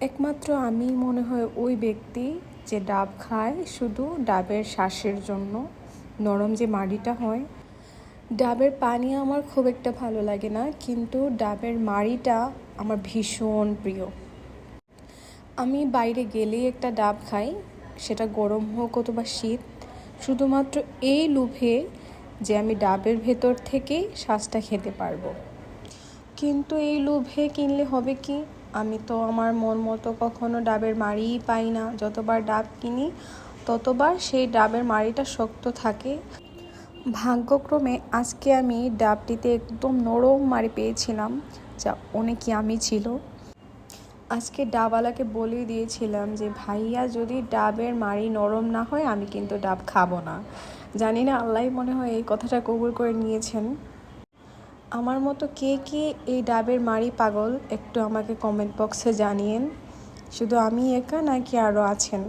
একমাত্র আমি মনে হয় ওই ব্যক্তি যে ডাব খায়, শুধু ডাবের শ্বাসের জন্য। নরম যে মাড়িটা হয়। ডাবের পানি আমার খুব একটা ভালো লাগে না, কিন্তু ডাবের মাড়িটা আমার ভীষণ প্রিয়। আমি বাইরে গেলেই একটা ডাব খাই, সেটা গরম হোক অথবা শীত, শুধুমাত্র এই লোভে যে আমি ডাবের ভেতর থেকেই শ্বাসটা খেতে পারব। কিন্তু এই লোভে কিনলে হবে কি? আমি তো আমার মন মতো কখনো ডাবের মাড়িই পাই না। যতবার ডাব কিনি, ততবার সেই ডাবের মাড়িটা শক্ত থাকে। ভাগ্যক্রমে আজকে আমি ডাবটিতে একদম নরম মাড়ি পেয়েছিলাম, যা অনেক আমি ছিল। আজকে ডাবওয়ালাকে বলে দিয়েছিলাম যে, ভাইয়া, যদি ডাবের মাড়ি নরম না হয়, আমি কিন্তু ডাব খাব না। জানি না আল্লাহ মনে হয় এই কথাটা কবুল করে নিয়েছেন। আমার মতো কে কে এই ডাবের মারি পাগল একটু আমাকে কমেন্ট বক্সে জানিয়েন। শুধু আমি একা নাকি আরও আছেন?